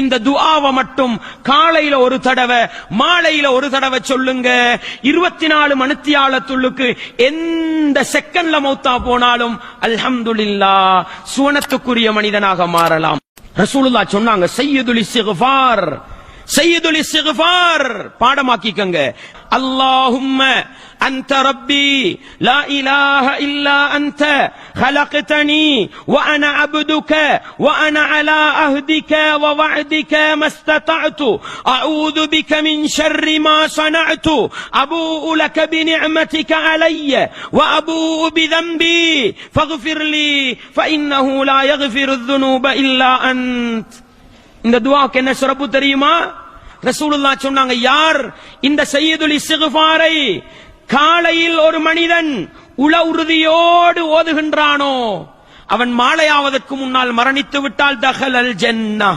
இந்த துஆவை மட்டும் காலையில ஒரு தடவை மாலையில ஒரு தடவை சொல்லுங்க. இருபத்தி நாலு மணித்தியாலத்துள்ளுக்கு எந்த செகண்ட்ல மௌத்தா போனாலும் அல்ஹம்துல்லா சுவனத்துக்குரிய மனிதனாக மாறலாம். ரசூலுல்லா சொன்னாங்க சையதுல் இஸ்திஃபார் சையதுல் இஸ்திஃபார் பாடமாக்கிக்கங்க. அல்லாஹும்ம அந்த ரப்பி லா இலாஹ இல்லா அந்த خلقتني وأنا عبدك وأنا على عهدك ووعدك ما استطعت أعوذ بك من شر ما صنعت أبوء لك بنعمتك علي وأبوء بذنبي فاغفر لي فإنه لا يغفر الذنوب إلا أنت இந்த துவாக்கு என்ன சிறப்பு தெரியுமா ரசூலுல்லா சொன்னாங்க யார் இந்த சையதுல் இஸ்திக்ஃபாரை காலையில் ஒரு மனிதன் உள உறுதியோடு ஓதுகின்றானோ? அவன் மாலையாவதற்கு முன்னால் மரணித்து விட்டால் தகலல் ஜென்னா.